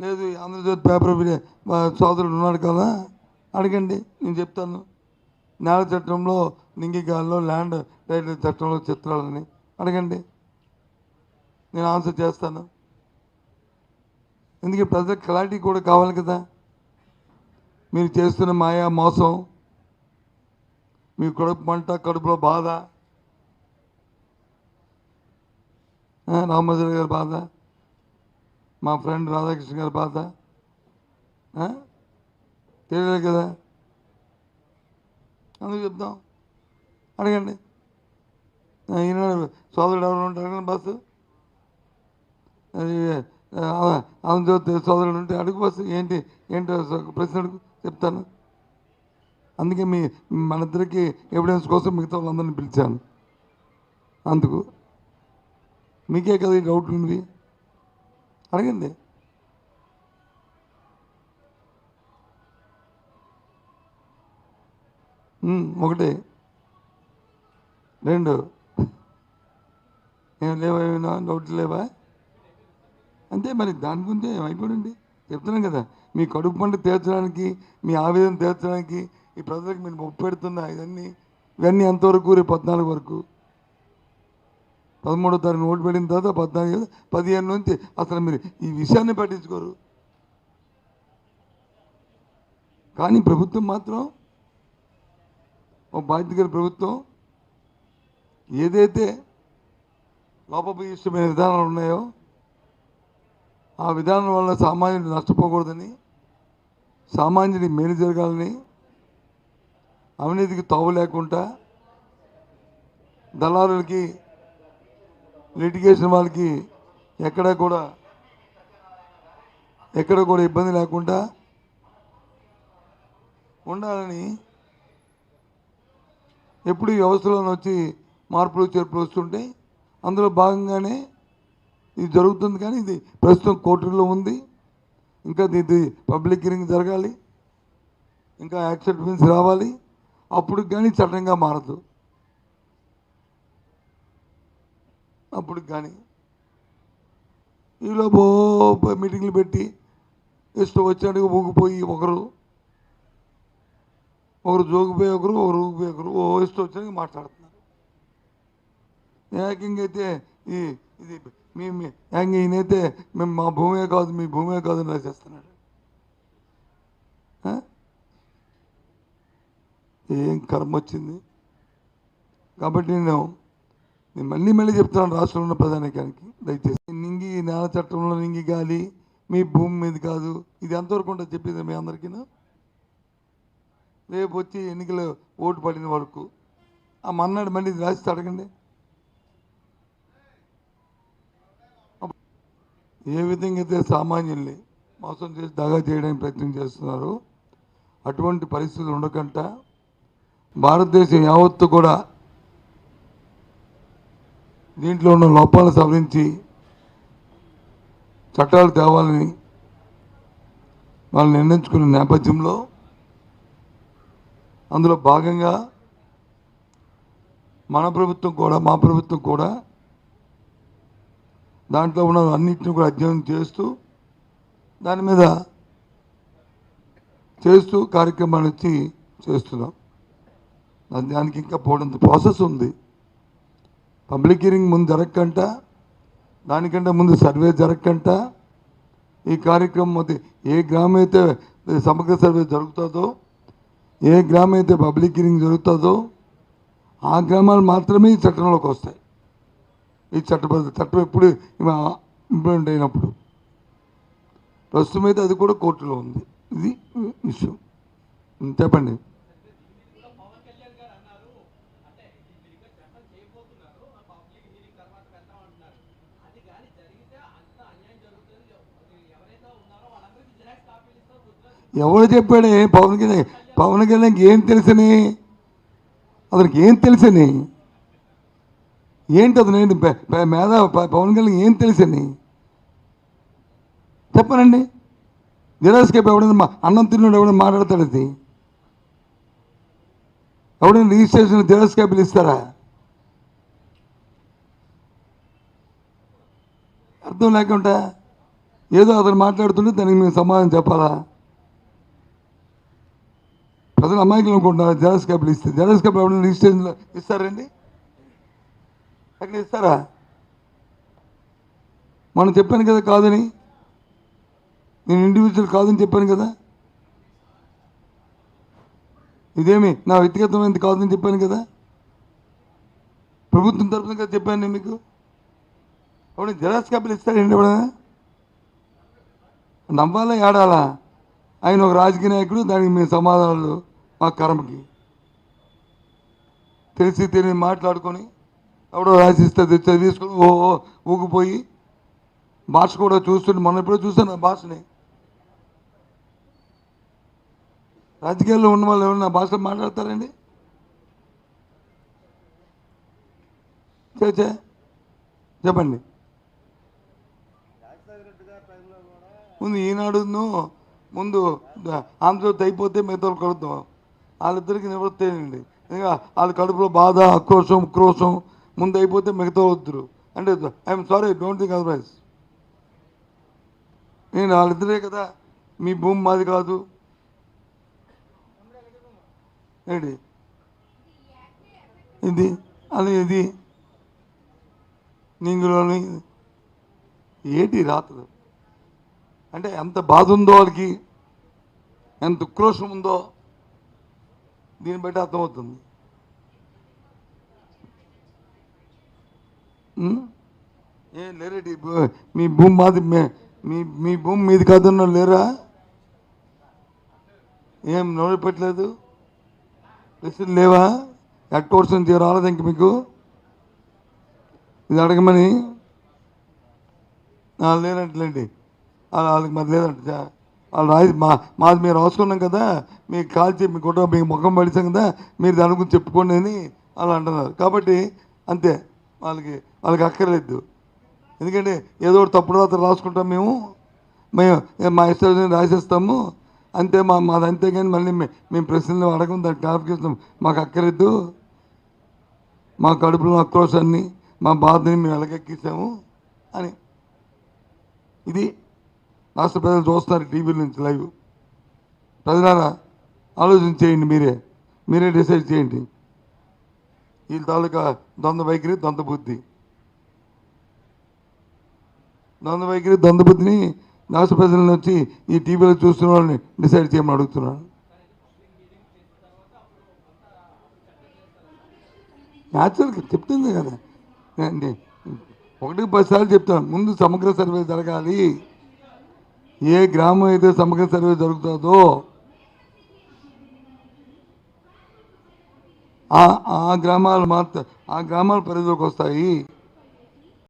లేదు ఆంధ్రజ్యోతి పేపర్ సోదరుడు ఉన్నాడు కదా అడగండి నేను చెప్తాను. నేల చట్టంలో నింగిగాల్లో ల్యాండ్ టైటిల్ చట్టంలో చిత్రాలని అడగండి. నేను ఆన్సర్ చేస్తాను. ఎందుకంటే ప్రజలకు క్లారిటీ కూడా కావాలి కదా? మీరు చేస్తున్న మాయా మోసం మీ కడుపు మంట కడుపులో బాధ ఆ, రామోజీ గారి బాధ. మా ఫ్రెండ్ రాధాకృష్ణ గారి బాధ తెలియలేదు కదా? అందుకు చెప్దాం. అడగండి. ఈనాడు సోదరుడు ఎవరు ఉంటారు బస్సు. అది ఆంధ్రజ్యోతి సోదరుడు ఉంటే అడుగు బస్సు. ఏంటి ఏంటో ప్రశ్న అడుగు చెప్తాను. అందుకే మీ మన ఇద్దరికి ఎవిడెన్స్ కోసం మిగతా వాళ్ళందరినీ పిలిచాను. అందుకు. మీకే కదా ఈ డౌట్లు ఉంది అడిగింది. ఒకటి. రెండు. ఏం లేవా ఏమైనా డౌట్ లేవా? అంతే మరి దాని గురించి ఏమైపోయింది చెప్తున్నాం కదా మీ కడుపు పంట తీర్చడానికి మీ ఆవేదన తీర్చడానికి ఈ ప్రజలకు మీరు ముప్పు పెడుతున్న ఇవన్నీ ఇవన్నీ ఎంతవరకు? రేపు పద్నాలుగు వరకు. పదమూడో తారీఖు ఓటు పెట్టిన తర్వాత పద్నాలుగు పదిహేను నుంచి అసలు మీరు ఈ విషయాన్ని పట్టించుకోరు. కానీ ప్రభుత్వం మాత్రం ఒక బాధ్యత గల ప్రభుత్వం ఏదైతే లోపభీష్టమైన విధానాలు ఉన్నాయో ఆ విధానం వల్ల సామాన్యుడు నష్టపోకూడదని సామాన్యుడి మేలు జరగాలని అవినీతికి తావు లేకుండా దళారులకి లిటిగేషన్ వాళ్ళకి ఎక్కడ కూడా ఎక్కడ కూడా ఇబ్బంది లేకుండా ఉండాలని ఎప్పుడు ఈ వ్యవస్థలోనే వచ్చి మార్పులు చేర్పులు వస్తుంటే అందులో భాగంగానే ఇది జరుగుతుంది కానీ ఇది ప్రస్తుతం కోర్టుల్లో ఉంది. ఇంకా ఇది పబ్లిక్ హియరింగ్ జరగాలి. ఇంకా యాక్సెప్టెన్స్ రావాలి. అప్పుడు కానీ చట్టంగా మారదు. అప్పుడు కానీ ఈలోపు మీటింగ్లు పెట్టి ఇష్టం వచ్చాడు ఊగిపోయి ఒకరు ఒకరు జోగిపోయి ఒకరు ఒకరు ఊగిపోయి ఒకరు. ఓ ఇష్టం వచ్చాక మాట్లాడుతున్నారు. ఏకంగా అయితే ఈ ఇది మీ మీ ఏకంగా ఈయనైతే మేము మా భూమే కాదు మీ భూమే కాదు అని రాసేస్తున్నాడు. ఏం కర్మ వచ్చింది? కాబట్టి నేను నేను మళ్ళీ మళ్ళీ చెప్తున్నాను రాష్ట్రంలో ఉన్న ప్రధానికానికి. దయచేసి నింగి నేల చట్టంలో నింగి గాలి మీ భూమి మీద కాదు ఇది ఎంతవరకు ఉంటుంది చెప్పింది మీ అందరికీ రేపు వచ్చి ఎన్నికలు ఓటు పడిన వరకు ఆ మన్నాడు మళ్ళీ ఇది రాసి అడగండి. ఏ విధంగా అయితే సామాన్యుల్ని మోసం చేసి దగా చేయడానికి ప్రయత్నం చేస్తున్నారు అటువంటి పరిస్థితులు ఉండకుండా భారతదేశం యావత్తు కూడా దీంట్లో ఉన్న లోపాలను సవరించి చట్టాలు తేవాలని వాళ్ళు నిర్ణయించుకున్న నేపథ్యంలో అందులో భాగంగా మన ప్రభుత్వం కూడా మా ప్రభుత్వం కూడా దాంట్లో ఉన్న అన్నింటిని కూడా అధ్యయనం చేస్తూ దాని మీద చేస్తూ కార్యక్రమాలు వచ్చి చేస్తున్నాం. దానికి ఇంకా పోవడంత ప్రాసెస్ ఉంది. పబ్లిక్ హీరింగ్ ముందు జరగకంట దానికంటే ముందు సర్వే జరగకంట. ఈ కార్యక్రమం అయితే ఏ గ్రామం అయితే సమగ్ర సర్వే జరుగుతుందో ఏ గ్రామం అయితే పబ్లిక్ హీరింగ్ జరుగుతుందో ఆ గ్రామాలు మాత్రమే ఈ చట్టంలోకి వస్తాయి. ఈ చట్టబద్ధ చట్టం ఎప్పుడు ఇంప్లిమెంట్ అయినప్పుడు. ప్రస్తుతం అయితే అది కూడా కోర్టులో ఉంది. ఇది ఇష్యూ. చెప్పండి. ఎవరు చెప్పాడే? పవన్ కళ్యాణ్ పవన్ కళ్యాణ్కి ఏం తెలుసని? అతనికి ఏం తెలుసని? ఏంటి అతను? ఏంటి? ప- పవన్ కళ్యాణ్ ఏం తెలుసని? చెప్పనండి. నిరాశకేపు ఎవడైనా మా అన్నం తిన్నాడు ఎవడైనా మాట్లాడతాడు అది? ఎవడైనా రిజిస్ట్రేషన్ జిరాస్కేపులు ఇస్తారా? అర్థం లేకుండా ఏదో అతను మాట్లాడుతుంటే దానికి మేము సమాధానం చెప్పాలా? ప్రజలు అమాయకులు అనుకుంటున్నారు. జెరక్స్ కాపీలు ఇస్తే జెరక్స్ కాపీలు ఎవరైనా రిజిస్ట్రేషన్లో ఇస్తారండి అక్కడ ఇస్తారా మనం చెప్పాను కదా కాదని. నేను ఇండివిజువల్ కాదని చెప్పాను కదా. ఇదేమి నా వ్యక్తిగతమైనది కాదని చెప్పాను కదా. ప్రభుత్వం తరఫున కదా చెప్పాను నేను మీకు. అవును జెరాక్స్ కాపీలు ఇస్తాడండి ఎవడన్నా నవ్వాలా ఏడాలా? ఆయన ఒక రాజకీయ నాయకుడు దానికి మేము సమాధానాలు మా కర్మకి. తెలిసి తెలియని మాట్లాడుకొని ఎవడో రాసిస్తే తెచ్చి తీసుకొని ఓ ఓ ఊగిపోయి భాష కూడా చూస్తుంటే మొన్న ఎప్పుడో చూసాను ఆ భాషని. రాజకీయాల్లో ఉన్న వాళ్ళు ఎవరైనా ఆ భాషలో మాట్లాడతారండి? చేచే చెప్పండి. ముందు ఈనాడును ముందు ఆంధ్రజ్యోతి అయిపోతే మిగతా కలుద్దాం. వాళ్ళిద్దరికి అయ్యండి ఇంకా వాళ్ళ కడుపులో బాధ ఆక్రోశం ఉక్రోశం ముందు అయిపోతే మిగతా వద్దురు. అంటే I'm sorry don't think otherwise నేను వాళ్ళిద్దరే కదా మీ భూమి మాది కాదు. ఏంటి? ఇది అది ఇది. నింగులోని ఏంటి రాత్రులు అంటే ఎంత బాధ ఉందో వాళ్ళకి ఎంత ఉక్రోషం ఉందో దీన్ని బట్టి అర్థమవుతుంది. ఏం లేరేటి మీ భూమి మాది మీ మీ భూమి మీది కాదన్న లేరా? ఏం నోరు పెట్టలేదు? ప్రశ్నలు లేవా? హెడ్ కోర్స్ నుంచి రాలేదు ఇంక మీకు? ఇది అడగమని. ఆ, లేనట్లేండి వాళ్ళకి మరి లేదంట చా- వాళ్ళు రాయి మా మాది మీరు రాసుకున్నాం కదా మీకు కాల్చి మీ కుటుంబం మీకు ముఖం పడిచాం కదా మీరు దాని గురించి చెప్పుకోండి అని వాళ్ళు అంటున్నారు. కాబట్టి అంతే వాళ్ళకి వాళ్ళకి అక్కర్లేదు. ఎందుకంటే ఏదో ఒకటి తప్పుడు రాత్రి రాసుకుంటాం మేము. మేము మా ఇష్టం రాసేస్తాము. అంతే మా మాది అంతే కానీ మళ్ళీ మేము ప్రశ్నలు అడగం దానికి క్లారిఫికేషన్ మాకు అక్కర్లేదు. మా కడుపులో ఆక్రోషాన్ని మా బాధని మేము ఎలకెక్కిస్తాము అని. ఇది రాష్ట్ర ప్రజలు చూస్తున్నారు టీవీ నుంచి లైవ్. ప్రజలారా ఆలోచన చేయండి మీరే. మీరే డిసైడ్ చేయండి. వీళ్ళ తాలూకా ద్వంద్వ వైఖరి ద్వంద్వ బుద్ధి. ద్వంద్వ వైఖరి ద్వంద్వ బుద్ధిని రాష్ట్ర ప్రజలను వచ్చి ఈ టీవీలో చూస్తున్న వాళ్ళని డిసైడ్ చేయమని అడుగుతున్నాను. న్యాచురల్గా చెప్తుంది కదా. ఒకటికి పది సార్లు చెప్తాను. ముందు సమగ్ర సర్వే జరగాలి. ఏ గ్రామం అయితే సమగ్ర సర్వే జరుగుతుందో ఆ ఆ గ్రామాలు మాత్రం ఆ గ్రామాల పరిధిలోకి వస్తాయి.